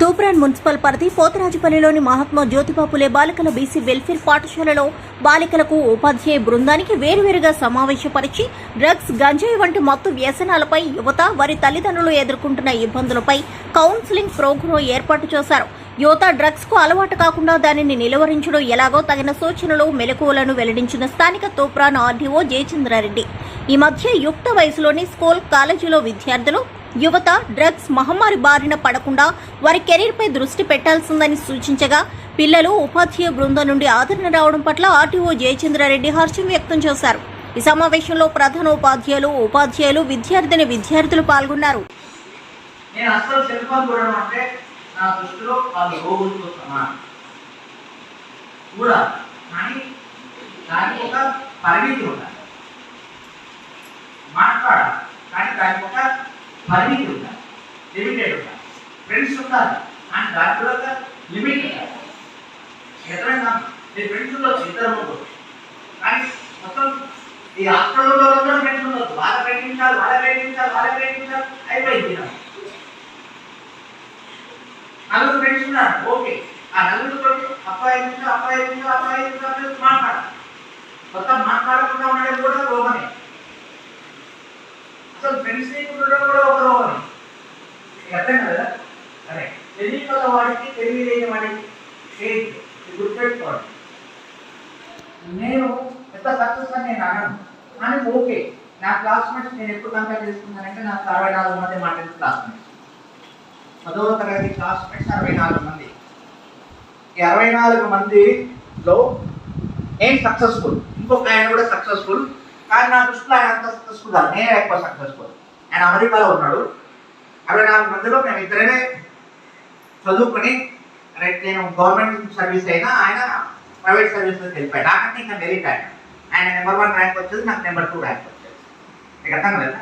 Toopran municipal పరిధి పోతరాజుపల్లిలోని మహాత్మా జ్యోతిబా పులే బాలికల BC welfare పాఠశాలలో బాలికలకు ఉపాధ్యాయ బృందానికి వేరువేరుగా సమావేశపరిచి డ్రగ్స్ గంజాయి వంటి మత్తు వ్యసనాలపై యువత వారి తల్లిదండ్రులు ఎదుర్కొంటున్న ఇబ్బందులపై కౌన్సిలింగ్ ప్రోగ్రాం ఏర్పాటు చేశారు. యువత డ్రగ్స్కు అలవాటు కాకుండా దానిని నిలువరించడం ఎలాగో తగిన సూచనలు మెలకువలను వెల్లడించిన స్థానిక తూప్రాన్ ఆర్డీఓ జయచంద్రారెడ్డి. ఈ మధ్య యుక్త వయసులోని స్కూల్ కాలేజీలో విద్యార్థులు యువత డ్రగ్స్ మహమ్మారి బారిన పడకుండా వారి కెరీర్పై దృష్టి పెట్టాల్సిందని సూచించగా పిల్లలు ఉపాధ్యాయ బృందం నుండి ఆదరణ రావడం పట్ల ఆర్టీఓ జయచంద్రారెడ్డి హర్షం వ్యక్తం చేశారు. ఈ సమావేశంలో ప్రధాన ఉపాధ్యాయులు ఉపాధ్యాయులు విద్యార్థిని విద్యార్థులు పాల్గొన్నారు. నేను సెల్ ఫోన్ చూడడం అంటే నా దృష్టిలో వాళ్ళు రోగులతో సమానం. కూడా కానీ దానికి ఒక పరిమితి ఉండాలి మాట్లాడాలి కానీ దానికి ఒక పరిమితి ఉండాలి లిమిటెడ్ ఉండాలి ఫ్రెండ్స్ ఉండాలి అండ్ దాంట్లో లిమిట్ ఉండాలి ఎక్కడైనా మీ ఫ్రెండ్స్ ఉండొచ్చు ఇద్దరు ఉండొచ్చు కానీ మొత్తం ఈ హాస్టల్లో అందరూ ఫ్రెండ్స్ ఉండొచ్చు వాళ్ళ ప్రయత్నించాలి వాళ్ళ ప్రయత్నించాలి వాళ్ళ ప్రయత్నించాలి. అయిపోయింది నలుగురు ఫ్రెండ్స్ ఉన్నారు. ఓకే ఆ నలుగురితో అబ్బాయి నుంచి అబ్బాయి నుంచి అబ్బాయి నుంచి మాట్లాడాలి. మొత్తం మాట్లాడకుండా ఉండడం కూడా రోగమే. సో ఫ్రెండ్స్ లేకుండా కూడా ఒక రోగమే అర్థం కదా సరే తెలియగల వాడికి తెలియలేని వాడికి ఏంటి గుర్తుపెట్టుకోవాలి. నేను ఎంత సక్సెస్ అని నేను అనను కానీ ఓకే నా క్లాస్మేట్స్ నేను ఎప్పుడు కంపేర్ చేసుకున్నానంటే నాకు అరవై నాలుగు మంది మా టెన్త్ క్లాస్మేట్స్ పదవ తరగతి క్లాస్మేట్స్ అరవై నాలుగు మంది. ఈ అరవై నాలుగు మందిలో నేను సక్సెస్ఫుల్ ఇంకొక ఆయన కూడా సక్సెస్ఫుల్ కానీ నా దృష్టిలో ఆయన అంత సక్సెస్ఫుల్ కాదు. నేనే ఎక్కువ సక్సెస్ఫుల్. ఆయన అమెరికాలో ఉన్నాడు. అరవై నాలుగు మందిలో మేము ఇద్దరే చదువుకొని నేను గవర్నమెంట్ సర్వీస్ అయినా ఆయన ప్రైవేట్ సర్వీస్లోకి వెళ్ళిపోయాడు. నాకంటే ఇంకా మెరిట్ ఆయన. ఆయన నెంబర్ వన్ ర్యాంక్ వచ్చేది నాకు నెంబర్ టూ ర్యాంక్ వచ్చేది. మీకు అర్థం కదా